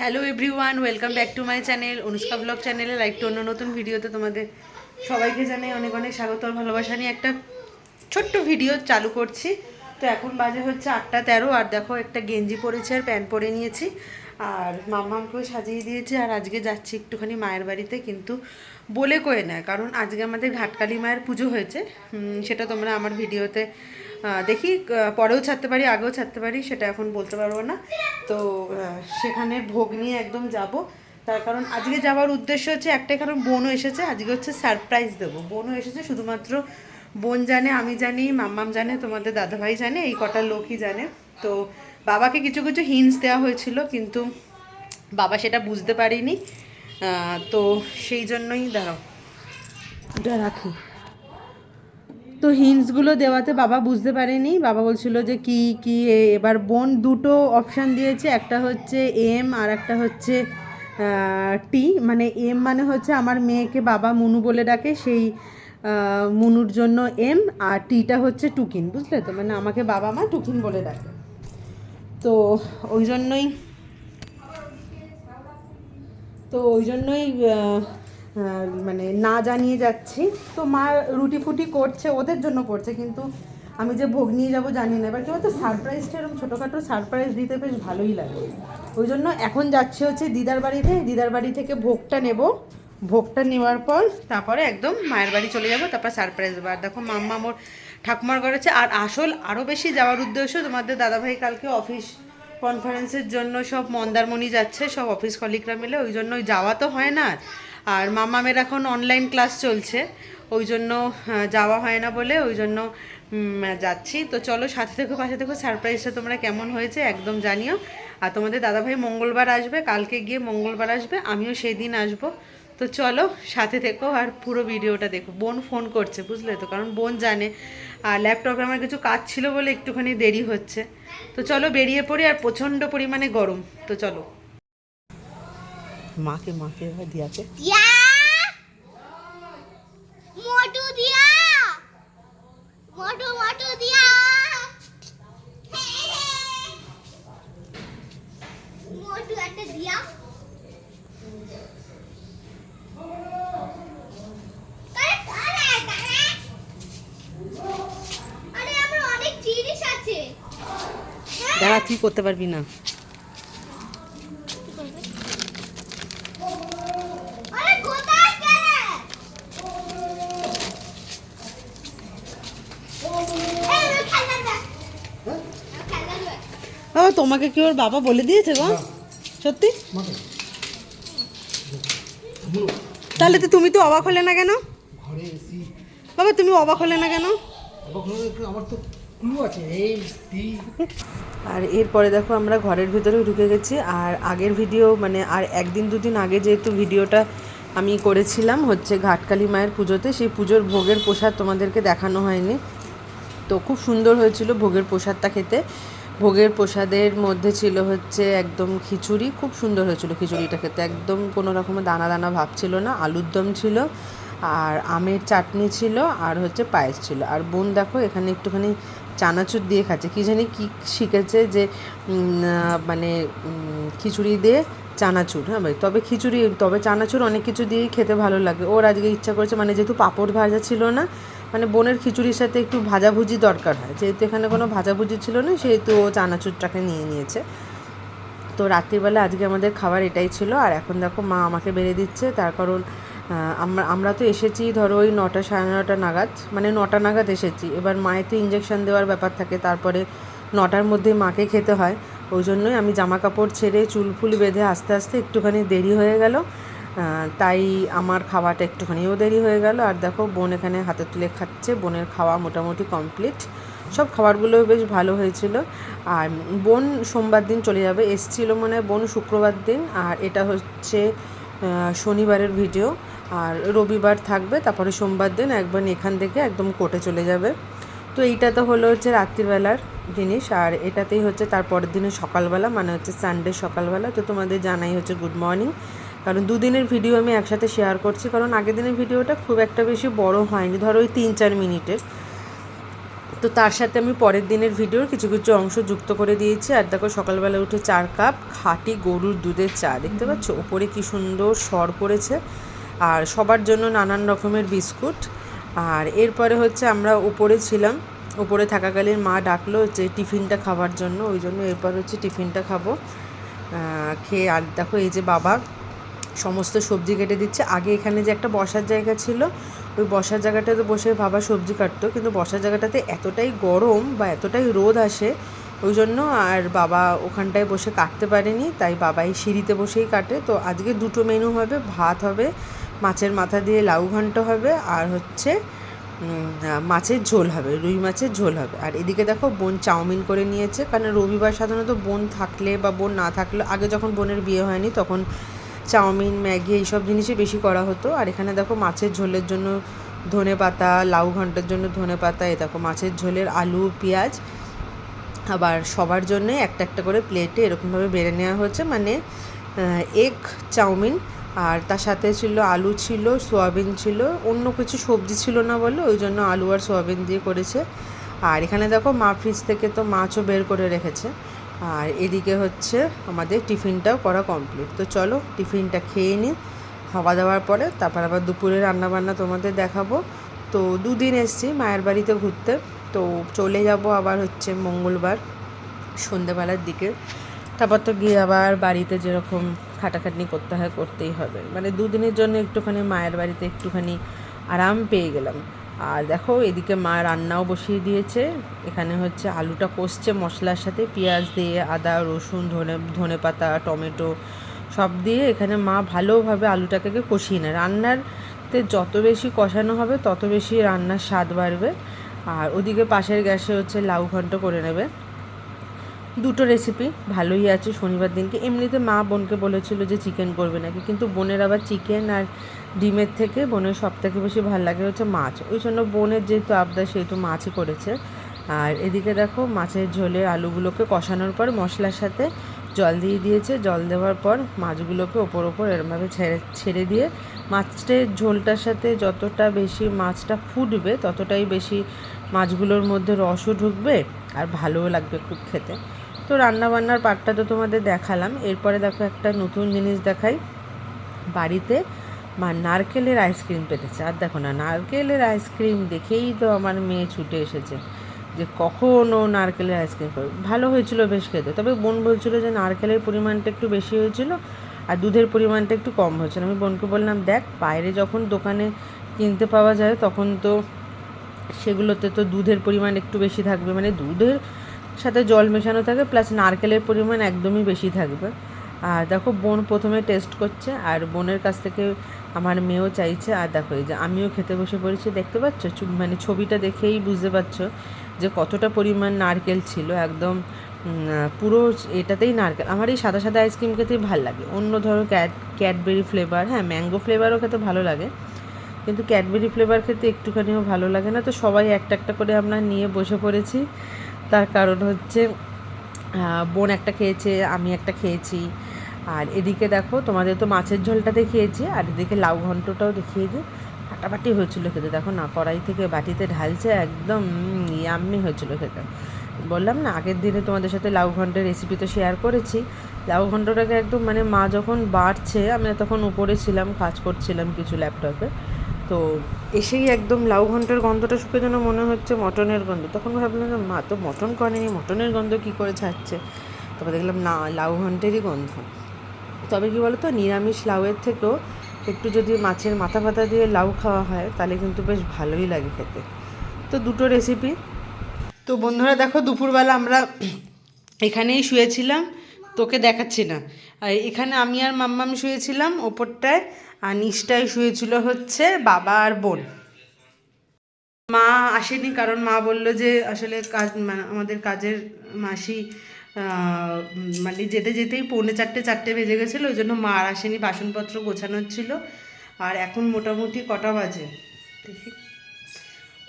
Hello everyone welcome back to my channel Anushka vlog চ্যানেলে like to অন্য নতুন ভিডিওতে তোমাদের সবাইকে জানাই অনেক অনেক স্বাগত আর ভালোবাসা নিয়ে একটা ছোট্ট ভিডিও চালু করছি। তো এখন বাজে হচ্ছে আটটা তেরো আর দেখো একটা গেঞ্জি পরেছি আর প্যান্ট পরে নিয়েছি। আর মামামকেও সাজিয়ে দিয়েছি আর আজকে যাচ্ছি একটুখানি মায়ের বাড়িতে, কিন্তু বলে কয়ে নেয়, কারণ আজকে আমাদের ঘাটকালী মায়ের পুজো হয়েছে। সেটা তোমরা আমার ভিডিওতে দেখি পরেও ছাড়তে পারি, আগেও ছাড়তে পারি, সেটা এখন বলতে পারব না। তো সেখানে ভোগ নিয়ে একদম যাব। তার কারণ আজকে যাওয়ার উদ্দেশ্য হচ্ছে, একটাই কারণ বোনও এসেছে, আজকে হচ্ছে সারপ্রাইজ দেবো। বোনও এসেছে, শুধুমাত্র বোন জানে, আমি জানি, মাম্মাম জানে, তোমাদের দাদাভাই জানে, এই কটা লোকই জানে। তো, বাবাকে কিছু কিছু হিন্টস দেওয়া হয়েছিল, কিন্তু বাবা সেটা বুঝতে পারিনি। তো সেই জন্যই দাঁড়াও। রাখি। তো হিন্টসগুলো দেওয়াতে বাবা বুঝতে পারেনি। বাবা বলছিল যে, কি কি এবার বোন দুটো অপশান দিয়েছে। একটা হচ্ছে এম আর একটা হচ্ছে টি মানে এম মানে হচ্ছে আমার মেয়েকে বাবা মুনু বলে ডাকে, সেই মুনুর জন্য এম আর টিটা হচ্ছে টুকিন, বুঝলে তো? মানে আমাকে বাবা মা টুকিন বলে ডাকে। তো ওই জন্যই, তো ওই জন্যই মানে না জানিয়ে যাচ্ছি। তো মা রুটি ফুটি করছে, ওদের জন্য করছে, কিন্তু আমি যে ভোগ নিয়ে যাব জানি না। এবার কি বলতো সারপ্রাইজটা এরকম ছোটোখাটো সারপ্রাইজ দিতে বেশ ভালোই লাগে। ওই জন্য এখন যাচ্ছি হচ্ছে দিদার বাড়িতে। দিদার বাড়ি থেকে ভোগটা নেব। ভোগটা নেওয়ার পর তারপরে একদম মায়ের বাড়ি চলে যাব, তারপর সারপ্রাইজ দেবো। আর দেখো মাম্মা মোর ঠাকুমার করেছে আর আসল আরও বেশি যাওয়ার উদ্দেশ্য তোমাদের দাদাভাই কালকে অফিস কনফারেন্সের জন্য সব মন্দারমণি যাচ্ছে, সব অফিস কলিগরা মিলে। ওই জন্য যাওয়া তো হয় না। আর। মামামের এখন অনলাইন ক্লাস চলছে, ওই জন্য যাওয়া হয় না বলে ওই জন্য যাচ্ছি। তো চলো সাথে থেকো, পাশে থেকো সারপ্রাইজটা তোমরা কেমন হয়েছে একদম জানিও। আর তোমাদের দাদাভাই মঙ্গলবার আসবে, কালকে গিয়ে মঙ্গলবার আসবে, আমিও সেই দিন আসব। তো চলো সাথে থেকো আর পুরো ভিডিওটা দেখো। বোন ফোন করছে, বুঝলে তো? কারণ বোন জানে। আর ল্যাপটপে আমার কিছু কাজ ছিল বলে একটুখানি দেরি হচ্ছে। তো চলো বেরিয়ে পড়ি, আর প্রচণ্ড পরিমাণে গরম। তো চলো। মাকে মাকে এবার দিয়াকে দিয়া? মোটু দিয়া? মোটু মোটু দিয়া? মোটু একটা দিয়া। হ্যাঁ? দাঁড়া তুই করতে পারবি না আরে, কোথায় গেলে? এই, ওই খেলনার ব্যাগ। খেলনার ব্যাগ। বাবা তোমাকে কি ওর বাবা বলে দিয়েছে গো? সত্যি? তাহলে তো তুমি তো অবাক হলে না কেন? বাবা তুমি অবাক হলে না কেন? আমার তো আর এরপরে দেখো আমরা ঘরের ভিতরে ঢুকে গেছি আর আগের ভিডিও মানে আর একদিন দুদিন আগে যেহেতু ভিডিওটা আমি করেছিলাম হচ্ছে ঘাটকালী মায়ের পুজোতে সেই পুজোর ভোগের প্রসাদ তোমাদেরকে দেখানো হয়নি। তো খুব সুন্দর হয়েছিল ভোগের প্রসাদটা খেতে। ভোগের প্রসাদের মধ্যে ছিল হচ্ছে একদম খিচুড়ি, খুব সুন্দর হয়েছিল খিচুড়িটা খেতে। একদম কোনো রকমের দানা দানা ভাব ছিল না, আলুর দম ছিল, আর আমের চাটনি ছিল, আর হচ্ছে পায়েস ছিল। আর বোন দেখো এখানে একটুখানি চানাচুর দিয়ে খাচ্ছে। কী জানি কী শিখেছে যে মানে খিচুড়ি দিয়ে চানাচুর হ্যাঁ ভাই? তবে খিচুড়ি, তবে চানাচুর অনেক কিছু দিয়েই খেতে ভালো লাগে। ওর আজকে ইচ্ছা করেছে মানে যেহেতু পাঁপড় ভাজা ছিল না মানে বোনের খিচুড়ির সাথে একটু ভাজাভুজি দরকার হয়। যেহেতু এখানে কোনো ভাজাভুজি ছিল না, সেহেতু ও চানাচুরটাকে নিয়ে নিয়েছে। তো রাত্রিবেলা আজকে আমাদের খাবার এটাই ছিল। আর এখন দেখো মা আমাকে বেড়ে দিচ্ছে। তার কারণ আমরা আমরা তো এসেছি ধরো ওই নটা সাড়ে নটা নাগাদ। মানে নটা নাগাদ এসেছি। এবার মায়ের তো ইঞ্জেকশন দেওয়ার ব্যাপার থাকে। তারপরে নটার মধ্যে মাকে খেতে হয়। ওই জন্যই আমি জামা কাপড় ছেড়ে চুল ফুল বেঁধে আস্তে আস্তে একটুখানি দেরি হয়ে গেল। তাই আমার খাওয়াটা একটুখানিও দেরি হয়ে গেল। আর দেখো, বোন এখানে হাতে তুলে খাচ্ছে। বোনের খাওয়া মোটামুটি কমপ্লিট। সব খাবারগুলো বেশ ভালো হয়েছিল। আর বোন সোমবার দিন চলে যাবে। এসছিল মনে হয় বোন শুক্রবার দিন। আর এটা হচ্ছে শনিবারের ভিডিও আর রবিবার থাকবে। তারপরে সোমবার দিন একবার এখান থেকে একদম কোর্টে চলে যাবে। তো এইটা তো হলো হচ্ছে রাত্রিবেলার জিনিস। আর এটাতেই হচ্ছে তারপরের দিনে সকালবেলা মানে হচ্ছে সানডে সকালবেলা। তো তোমাদের জানাই হচ্ছে গুড মর্নিং কারণ দুদিনের ভিডিও আমি একসাথে শেয়ার করছি, কারণ আগের দিনের ভিডিওটা খুব একটা বেশি বড় হয়নি। ধরো ওই তিন চার মিনিটের। তো তার সাথে আমি পরের দিনের ভিডিওর কিছু কিছু অংশ যুক্ত করে দিয়েছি। আর দেখো, সকালবেলা উঠে চার কাপ খাঁটি গরুর দুধের চা, দেখতে পাচ্ছ? ওপরে কি সুন্দর সর পড়েছে। আর সবার জন্য নানান রকমের বিস্কুট। আর এরপরে হচ্ছে আমরা উপরে ছিলাম। উপরে থাকাকালীন মা ডাকলো যে, টিফিনটা খাবার জন্য। ওই জন্য এরপর হচ্ছে টিফিনটা খাব। খেয়ে, আর দেখো, এই যে বাবা সমস্ত সবজি কেটে দিচ্ছে। আগে এখানে যে একটা বসার জায়গা ছিল, ওই বসার জায়গাটাতে বসে বাবা সবজি কাটতো। কিন্তু বসার জায়গাটাতে এতটাই গরম বা এতটাই রোদ আসে, ওই জন্য আর বাবা ওখানটায় বসে কাটতে পারেনি। তাই বাবাই সিঁড়িতে বসেই কাটে। তো আজকে দুটো মেনু হবে, ভাত হবে, মাছের মাথা দিয়ে লাউ ঘন্ট হবে, আর হচ্ছে মাছের ঝোল হবে, রুই মাছের ঝোল হবে। আর এদিকে দেখো বোন চাউমিন করে নিয়েছে। কারণ রবিবার সাধারণত বোন থাকলে বা বোন না থাকলে, আগে যখন বোনের বিয়ে হয়নি, তখন চাউমিন, ম্যাগি এইসব জিনিসই বেশি করা হতো। আর এখানে দেখো মাছের ঝোলের জন্য ধনে পাতা, লাউ ঘণ্টার জন্য ধনে পাতা এ দেখো মাছের ঝোলের আলু, পেঁয়াজ। আবার সবার জন্য একটা একটা করে প্লেটে এরকমভাবে বেড়ে নেওয়া হয়েছে। মানে এগ চাউমিন, আর তার সাথে ছিল আলু ছিল, সোয়াবিন ছিল, অন্য কিছু সবজি ছিল না বলে ওই জন্য আলু আর সোয়াবিন দিয়ে করেছে। আর এখানে দেখো মা ফ্রিজ থেকে তো মাছও বের করে রেখেছে। আর এদিকে হচ্ছে আমাদের টিফিনটাও করা কমপ্লিট তো চলো টিফিনটা খেয়ে নিই খাওয়া দাওয়ার পরে তারপর আবার দুপুরে রান্নাবান্না তোমাদের দেখাবো। তো দুদিন এসছি মায়ের বাড়িতে ঘুরতে, তো চলে যাব আবার হচ্ছে মঙ্গলবার সন্ধেবেলার দিকে। তারপর তো গিয়ে আবার বাড়িতে যেরকম খাটাখাটনি করতে হয়, করতেই হবে। মানে দুদিনের জন্য একটুখানি মায়ের বাড়িতে একটুখানি আরাম পেয়ে গেলাম। আর দেখো, এদিকে মা রান্নাও বসিয়ে দিয়েছে। এখানে হচ্ছে আলুটা কষছে মশলার সাথে, পেঁয়াজ দিয়ে, আদা, রসুন, ধনে ধনে পাতা, টমেটো সব দিয়ে এখানে মা ভালোভাবে আলুটাকে কষিয়ে নেয়। রান্নারতে যত বেশি কষানো হবে, তত বেশি রান্নার স্বাদ বাড়বে। আর ওদিকে পাশের গ্যাসে হচ্ছে লাউ ঘন্ট করে নেবে। দুটো রেসিপি ভালোই আছে শনিবার দিনকে। এমনিতে মা বোনকে বলেছিল যে চিকেন করবে নাকি, কিন্তু বোনের আবার চিকেন আর ডিমের থেকে বোনের সব থেকে বেশি ভালো লাগে হচ্ছে মাছ। ওই জন্য বোনের যেহেতু আবদার, সেহেতু মাছই করেছে। আর এদিকে দেখো, মাছের ঝোলে আলুগুলোকে কষানোর পর মশলার সাথে জল দিয়ে দিয়েছে। জল দেওয়ার পর মাছগুলোকে ওপর ওপর এরমভাবে ছেড়ে ছেড়ে দিয়ে মাছের ঝোলটার সাথে যতটা বেশি মাছটা ফুটবে, ততটাই বেশি মাছগুলোর মধ্যে রসও ঢুকবে আর ভালোও লাগবে খুব খেতে। তো রান্নাবান্নার পার্টটা তো তোমাদের দেখালাম। এরপরে দেখো একটা নতুন জিনিস দেখাই। বাড়িতে মা নারকেলের আইসক্রিম পেতেছে। আর দেখো না, নারকেলের আইসক্রিম দেখেই তো আমার মেয়ে ছুটে এসেছে যে কখনও নারকেলের আইসক্রিম করবে ভালো হয়েছিল বেশ খেতে, তবে বোন বলছিল যে নারকেলের পরিমাণটা একটু বেশি হয়েছিল আর দুধের পরিমাণটা একটু কম হয়েছিল। আমি বোনকে বললাম, দেখ, বাইরে যখন দোকানে কিনতে পাওয়া যায় তখন তো সেগুলোতে তো দুধের পরিমাণ একটু বেশি থাকবে। মানে দুধের সাথে জল মেশানো থাকে প্লাস নারকেলের পরিমাণ একদমই বেশি থাকবে। আর দেখো, বোন প্রথমে টেস্ট করছে, আর বোনের কাছ থেকে আমার মেয়েও চাইছে। আর দেখো, এই যে আমিও খেতে বসে পড়েছি, দেখতে পাচ্ছ? মানে ছবিটা দেখেই বুঝতে পারছ যে কতটা পরিমাণ নারকেল ছিল। একদম পুরো এটাতেই নারকেল। আমার এই সাদা সাদা আইসক্রিম খেতেই ভালো লাগে। অন্য ধরো ক্যাট ক্যাডবেরি ফ্লেভার হ্যাঁ ম্যাঙ্গো ফ্লেভারও খেতে ভালো লাগে। কিন্তু ক্যাডবেরি ফ্লেভার খেতে একটুখানিও ভালো লাগে না। তো সবাই একটা একটা করে আমরা নিয়ে বসে পড়েছি। তার কারণ হচ্ছে বোন একটা খেয়েছে, আমি একটা খেয়েছি। আর এদিকে দেখো, তোমাদের তো মাছের ঝোলটা দেখিয়েছি, আর এদিকে লাউ ঘন্টটাও দেখিয়ে দিই। ফাটাফাটি হয়েছিল খেতে। দেখো না, কড়াই থেকে বাটিতে ঢালছে, একদম ইয়াম্মি হয়েছিল খেতে। বললাম না, আগের দিনে তোমাদের সাথে লাউ ঘন্টের রেসিপি তো শেয়ার করেছি। লাউ ঘন্টটাকে একদম মানে মা যখন বাড়ছে, আমি তখন উপরে ছিলাম, কাজ করছিলাম কিছু ল্যাপটপে তো এসেই একদম লাউ ঘন্টের গন্ধটা শুকে যেন মনে হচ্ছে মটনের গন্ধ। তখন ভাবলাম যে, মা, তো মটন করেনি, মটনের গন্ধ কী করে ছাড়ছে? তারপর দেখলাম, না, লাউ ঘন্টেরই গন্ধ। তবে কী বলতো, নিরামিষ লাউয়ের থেকেও একটু যদি মাছের মাথা ফাতা দিয়ে লাউ খাওয়া হয়, তাহলে কিন্তু বেশ ভালোই লাগে খেতে। তো দুটো রেসিপি তো বন্ধুরা, দেখো, দুপুরবেলা আমরা এখানেই শুয়েছিলাম, তোকে দেখাচ্ছি না। এখানে আমি আর মাম্মাম শুয়েছিলাম, ওপরটায় আর নিচটায় শুয়েছিল হচ্ছে বাবা আর বোন। মা আসেনি কারণ মা বলল যে আসলে কাজ মানে আমাদের কাজের মাসি মানে যেতে যেতেই পৌনে চারটে চারটে বেজে গেছিল, ওই জন্য মা আর আসেনি, বাসনপত্র গোছানোর ছিল। আর এখন মোটামুটি কটা বাজে?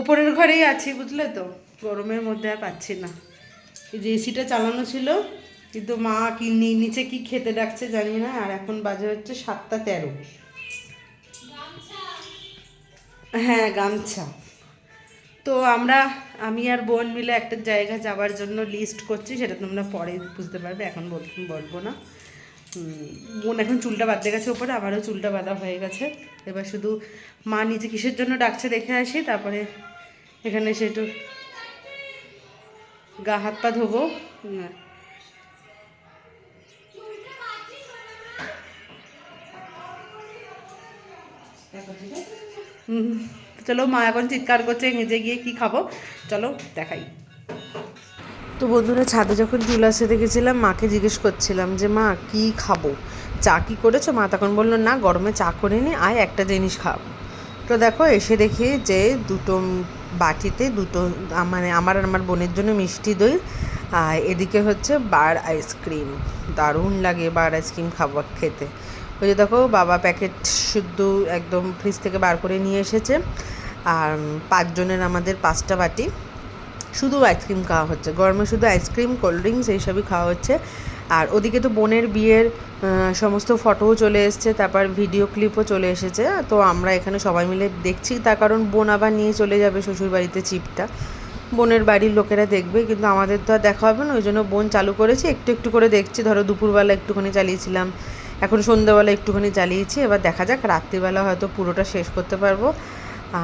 উপরের ঘরেই আছি, বুঝলে তো? গরমের মধ্যে আর পাচ্ছি না। এই যে এসিটা চালানো ছিল, কিন্তু মা কি নিচে কি খেতে ডাকছে জানি না, আর এখন বাজে হচ্ছে সাতটা তেরো। হ্যাঁ গামছা। তো আমরা আমি আর বোন মিলে একটা জায়গা যাওয়ার জন্য লিস্ট করছি সেটা তোমরা পরে বুঝতে পারবে এখন বলব না। বোন এখন চুলটা বাঁধতে গেছে ওপরে আমারও চুলটা বাঁধা হয়ে গেছে। এবার শুধু মা নিজে কিসের জন্য ডাকছে দেখে আসি তারপরে এখানে এসে একটু গা হাত পা ধোবো। হুম, হুম, চলো, মা এখন চিৎকার করছে নিজে গিয়ে কি খাব? চলো, দেখাই। তো বন্ধুরা, ছাদে যখন চুল আসতে দেখেছিলাম, মাকে জিজ্ঞেস করছিলাম যে, মা, কি খাব? চা কি করেছ? মা তখন বলল, না, গরমে চা করে নি, আয় একটা জিনিস খাব তো দেখো, এসে দেখি যে, দুটো বাটিতে দুটো মানে আমার আর আমার বোনের জন্য মিষ্টি দই, আর এদিকে হচ্ছে বার আইসক্রিম। দারুণ লাগে বার আইসক্রিম খাবার খেতে। ওই যে দেখো, বাবা প্যাকেট শুদ্ধ একদম ফ্রিজ থেকে বার করে নিয়ে এসেছে। আর পাঁচজনের আমাদের পাঁচটা বাটি। শুধু আইসক্রিম খাওয়া হচ্ছে। গরমে শুধু আইসক্রিম কোল্ড ড্রিঙ্কস এইসবই খাওয়া হচ্ছে। আর ওদিকে তো বোনের বিয়ের সমস্ত ফটোও চলে এসেছে, তারপর ভিডিও ক্লিপও চলে এসেছে। তো আমরা এখানে সবাই মিলে দেখছি। তার কারণ বোন আবার নিয়ে চলে যাবে শ্বশুরবাড়িতে চিপটা বোনের বাড়ির লোকেরা দেখবে, কিন্তু আমাদের তো আর দেখা হবে না। ওই জন্য বোন চালু করেছি। একটু একটু করে দেখছি। ধরো দুপুরবেলা একটুখানি চালিয়েছিলাম। এখন সন্ধ্যাবেলা একটুখানি চালিয়েছি, এবার দেখা যাক, রাত্রিবেলা হয়তো পুরোটা শেষ করতে পারব।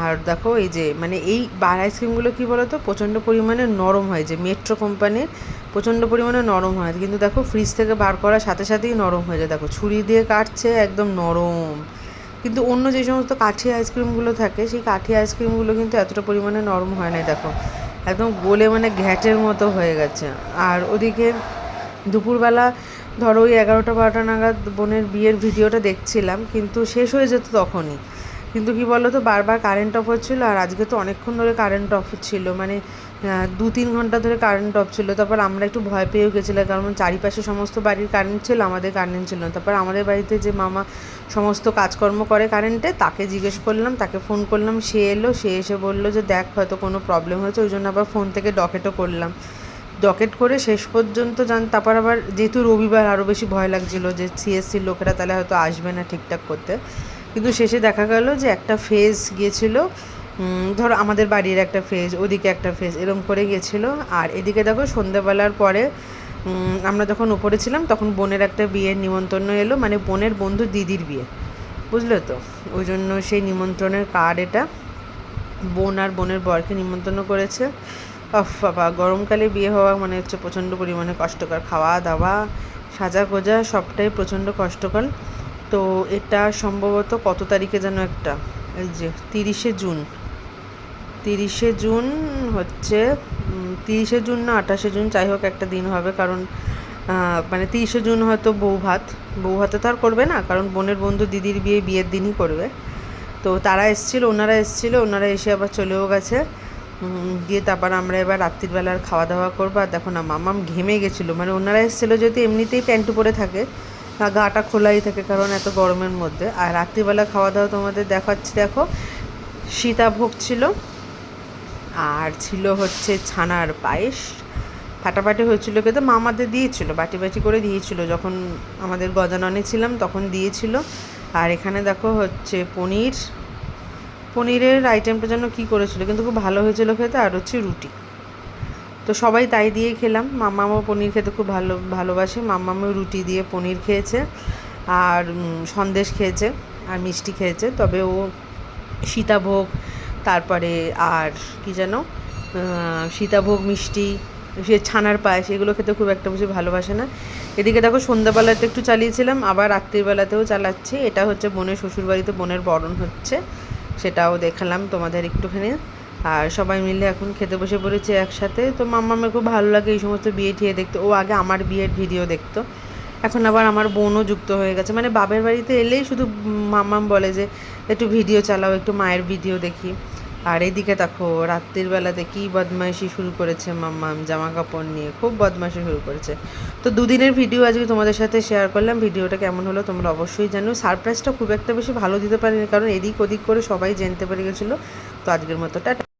আর দেখো, এই যে মানে এই বার আইসক্রিমগুলো কী বলো তো প্রচণ্ড পরিমাণে নরম হয়, যে মেট্রো কোম্পানির প্রচণ্ড পরিমাণে নরম হয়। কিন্তু দেখো ফ্রিজ থেকে বার করার সাথে সাথেই নরম হয়ে যায়। দেখো, ছুরি দিয়ে কাটছে একদম নরম। কিন্তু অন্য যে সমস্ত কাঠি আইসক্রিমগুলো থাকে, সেই কাঠি আইসক্রিমগুলো কিন্তু এতটা পরিমাণে নরম হয় না দেখো, একদম গোলে মানে ঘ্যাটের মতো হয়ে গেছে। আর ওদিকে দুপুরবেলা ধরো ওই এগারোটা বারোটা নাগাদ বোনের বিয়ের ভিডিওটা দেখছিলাম, কিন্তু শেষ হয়ে যেত তখনই। কিন্তু কি বলো তো বারবার কারেন্ট অফ হচ্ছিল আর আজকে তো অনেকক্ষণ ধরে কারেন্ট অফ ছিল মানে দু তিন ঘণ্টা ধরে কারেন্ট অফ ছিল। তারপর আমরা একটু ভয় পেয়েও গেছিলাম, কারণ চারিপাশে সমস্ত বাড়ির কারেন্ট ছিল, আমাদের কারেন্ট ছিল না। তারপর আমাদের বাড়িতে যে মামা সমস্ত কাজকর্ম করে কারেন্টে তাকে জিজ্ঞেস করলাম, তাকে ফোন করলাম, সে এলো, সে এসে বলল যে, দেখ, হয়তো কোনো প্রবলেম হয়েছে। ওই জন্য আবার ফোন থেকে ডকেটও করলাম। ডকেট করে শেষ পর্যন্ত যান, তারপর আবার যেহেতু রবিবার আরও বেশি ভয় লাগছিল যে সিএসসির লোকেরা তাহলে হয়তো আসবে না ঠিকঠাক করতে। কিন্তু শেষে দেখা গেল যে একটা ফেজ গিয়েছিল ধরো আমাদের বাড়ির একটা ফেজ ওদিকে একটা ফেজ এরম করে গিয়েছিল। আর এদিকে দেখো সন্ধেবেলার পরে আমরা যখন উপরে ছিলাম, তখন বোনের একটা বিয়ের নিমন্ত্রণ এলো মানে বোনের বন্ধু দিদির বিয়ে। বুঝলে তো? ওই জন্য সেই নিমন্ত্রণের কার্ড এটা। বোন আর বোনের বরকে নিমন্ত্রণ করেছে। অফ বাবা, গরমকালে বিয়ে হওয়া মানে হচ্ছে প্রচণ্ড পরিমাণে কষ্টকর। খাওয়া দাওয়া সাজা গোজা সবটাই প্রচণ্ড কষ্টকর। তো এটা সম্ভবত কত তারিখে যেন একটা? এই যে, তিরিশে জুন। তিরিশে জুন হচ্ছে তিরিশে জুন না আঠাশে জুন, যাই হোক একটা দিন হবে, কারণ মানে তিরিশে জুন হয়তো বউ ভাত। বউ ভাতে তো আর করবে না, কারণ বোনের বন্ধু দিদির বিয়ে, বিয়ের দিনই করবে। তো তারা এসেছিল, ওনারা এসেছিল, ওনারা এসে আবার চলেও গেছে। দিয়ে তারপর আমরা এবার রাত্রিবেলার খাওয়া দাওয়া করব। আর দেখো না, মামাম ঘেমে গেছিল। মানে ওনারা এসেছিল যেহেতু এমনিতেই প্যান্ট পরে থাকে গাটা খোলাই থাকে কারণ এত গরমের মধ্যে। আর রাত্রিবেলা খাওয়া দাওয়া তোমাদের দেখাচ্ছি। দেখো সীতাভোগ ছিল, আর ছিল হচ্ছে ছানার পায়েস। ফাটাফাটি হয়েছিল কিন্তু মামাদের দিয়েছিল, বাটি বাটি করে দিয়েছিল। যখন আমাদের গজাননে ছিলাম তখন দিয়েছিল। আর এখানে দেখো হচ্ছে পনির পনিরের আইটেমটা যেন কী করেছিল, কিন্তু খুব ভালো হয়েছিল খেতে, আর হচ্ছে রুটি। তো সবাই তাই দিয়ে খেলাম। মামামও পনির খেতে খুব ভালো, ভালোবাসে। মামামও রুটি দিয়ে পনির খেয়েছে, আর সন্দেশ খেয়েছে, আর মিষ্টি খেয়েছে। তবে ও সীতাভোগ, তারপরে আর কি যেন সীতাভোগ, মিষ্টি, সে ছানার পায়েস, এগুলো খেতে খুব একটা বেশি ভালোবাসে না। এদিকে দেখো, সন্ধ্যাবেলাতে একটু চালিয়েছিলাম, আবার রাত্রিবেলাতেও চালাচ্ছি। এটা হচ্ছে বোনের শ্বশুরবাড়িতে বোনের বরণ হচ্ছে। সেটাও দেখালাম তোমাদের একটুখানি। আর সবাই মিলে এখন খেতে বসে পড়েছে একসাথে। তো মাম্মামের খুব ভালো লাগে এই সমস্ত বিয়ে ঠিয়ে দেখতে। ও আগে আমার বিয়ের ভিডিও দেখতো। এখন আবার আমার বোনও যুক্ত হয়ে গেছে। মানে বাপের বাড়িতে এলেই শুধু মাম্মাম বলে যে, একটু ভিডিও চালাও, একটু মায়ের ভিডিও দেখি। আর এদিকে দেখো, রাত্রির বেলাতে কী বদমাইশি শুরু করেছে মাম্মাম জামা কাপড় নিয়ে। খুব বদমাইশি শুরু করেছে। তো দুদিনের ভিডিও আজকে তোমাদের সাথে শেয়ার করলাম। ভিডিওটা কেমন হলো তোমরা অবশ্যই জানো। সারপ্রাইজটা খুব একটা বেশি ভালো দিতে পারিনি, কারণ এদিক ওদিক করে সবাই জানতে পেরে গেছিল। তো আজকের মতো, টাটা।